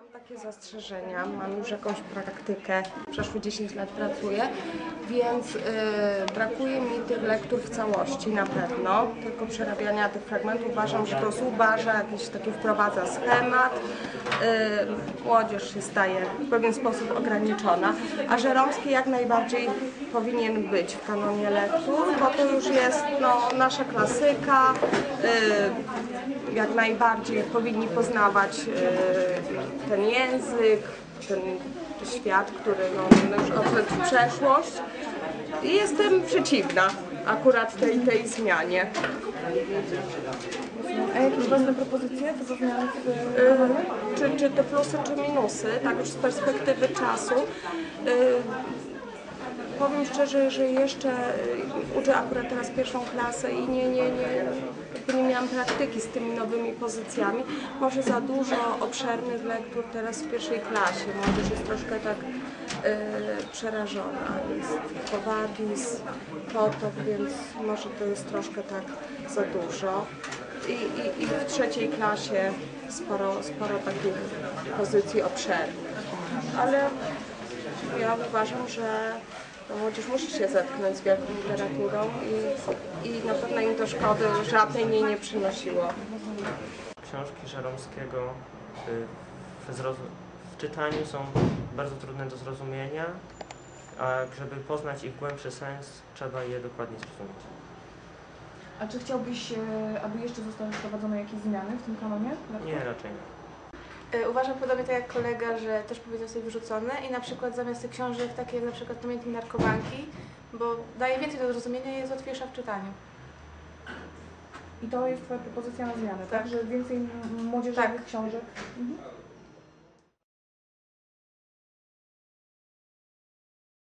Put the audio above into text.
Mam takie zastrzeżenia, mam już jakąś praktykę, przeszło 10 lat pracuję, więc y, brakuje mi tych lektur w całości na pewno, tylko przerabiania tych fragmentów. Uważam, że to zubaża, jakiś taki wprowadza schemat, y, młodzież się staje w pewien sposób ograniczona, a Żeromski jak najbardziej powinien być w kanonie lektur, bo to już jest no, nasza klasyka, y, jak najbardziej powinni poznawać y, ten język, ten świat, który no, już odszedł w przeszłość. I jestem przeciwna akurat tej, tej zmianie. A jakieś ważne propozycje do zmian Y, czy, czy te plusy, czy minusy, tak już z perspektywy czasu. Y, Powiem szczerze, że jeszcze y, uczę akurat teraz pierwszą klasę i nie, nie, nie, nie miałam praktyki z tymi nowymi pozycjami. Może za dużo obszernych lektur teraz w pierwszej klasie. Młodzież jest troszkę tak y, przerażona. Jest Kowakis, Potok, więc może to jest troszkę tak za dużo. I, i, i w trzeciej klasie sporo, sporo takich pozycji obszernych. Ale ja uważam, że no, młodzież musi się zetknąć z wielką literaturą i, i na pewno im to szkody żadnej nie, nie przynosiło. Książki Żeromskiego y, w, w czytaniu są bardzo trudne do zrozumienia, a żeby poznać ich głębszy sens, trzeba je dokładnie zrozumieć. A czy chciałbyś, e, aby jeszcze zostały wprowadzone jakieś zmiany w tym kanonie? Nie, raczej nie. Y, Uważam podobnie tak jak kolega, że też powinno sobie wyrzucone i na przykład zamiast tych książek takie na przykład Pamiętnik Narkomanki, bo daje więcej do zrozumienia i jest łatwiejsza w czytaniu. I to jest Twoja propozycja na zmianę, tak? Tak. Że więcej młodzieżowych Tak. książek. Mhm.